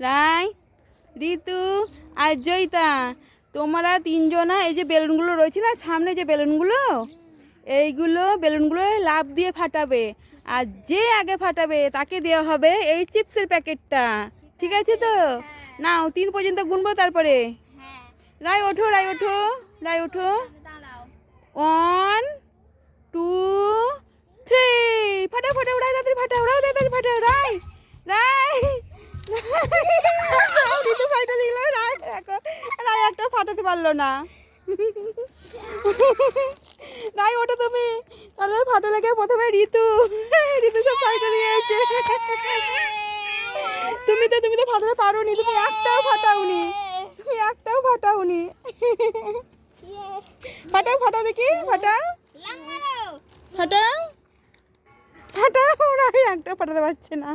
রাই, ঋতু আর জয়িতা, তোমরা তিনজনা এই যে বেলুনগুলো রয়েছে না, সামনে যে বেলুনগুলো, এইগুলো বেলুনগুলো লাভ দিয়ে ফাটাবে। আর যে আগে ফাটাবে, তাকে দেওয়া হবে এই চিপসের প্যাকেটটা। ঠিক আছে তো? নাও, তিন পর্যন্ত গুনবো তারপরে। রায় ওঠো রায় ওঠো রায় ওঠো। ওয়ান টু থ্রি ফাটা ফাটা উড়াই তাড়াতাড়ি ফাটা উড়াও তাড়াতাড়ি ফাটা রাই। রাই। একটা ফাটাতে পারল না। নাই, ওটা তুমি। তাহলে ফাটো লেগে প্রথমে ঋতু। ঋতু সব ফাইটা দিয়েছে তুমি তো তুমি তো ফাটাতে পারো নি তুমি একটাও ফাটাওনি। তুমি একটাও ফাটাওনি। ফাটাও ফাটাও দেখি, ফাটাও। ফাটাও। ফাটাও রাই একটা ফাটাতে পারছে না।